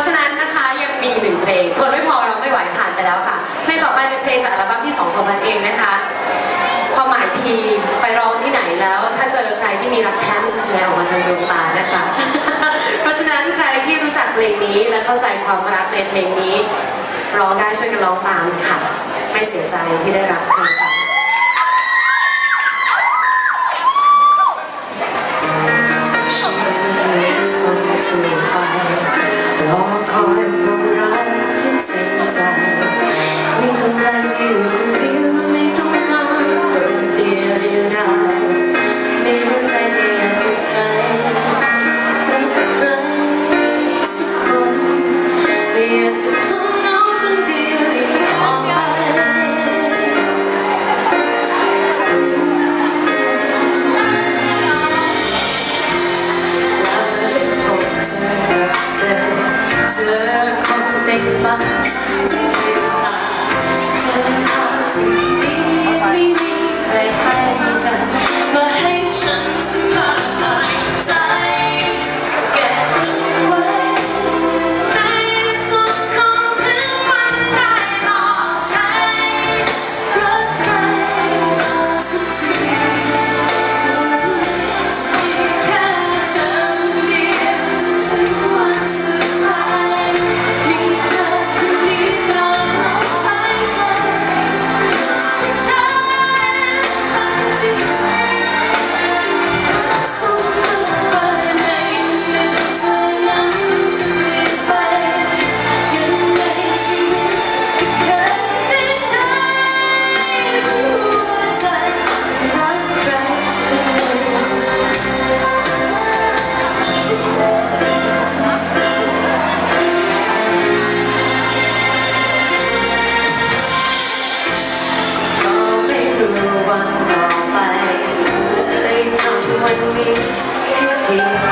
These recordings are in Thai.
ราะฉะนั้นนะคะยังมีหนึ่งเพลงทนไม่พอเราไม่ไหวผ่านไปแล้วค่ะเพลงต่อไปเป็นเพลงจากอัลบั้มที่2ของมันเองนะคะ ความหมายดีไปร้องที่ไหนแล้ว ถ้าเจอใครที่มีรักแท้มันจะแสดงออกมาทางดวงตานะคะ เพราะฉะนั้นใครที่รู้จักเพลงนี้และเข้าใจความรักในเพลงนี้ ร้องได้ช่วยกันร้องตามค่ะ ไม่เสียใจที่ได้รักค่ะ with you.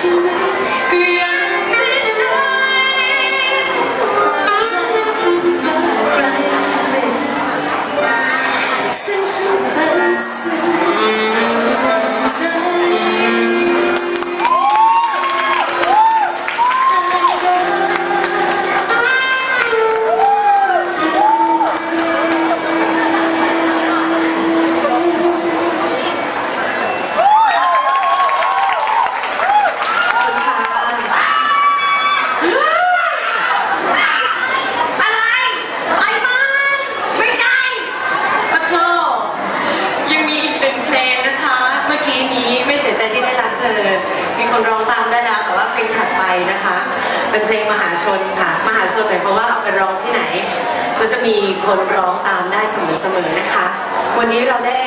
신나 คนร้องตามได้แล้วแต่ว่าเพลงถัดไปนะคะ เป็นเพลงมหาชนค่ะ มหาชนหมายความว่าเอาไปร้องที่ไหน ก็จะมีคนร้องตามได้เสมอๆนะคะ วันนี้เราได้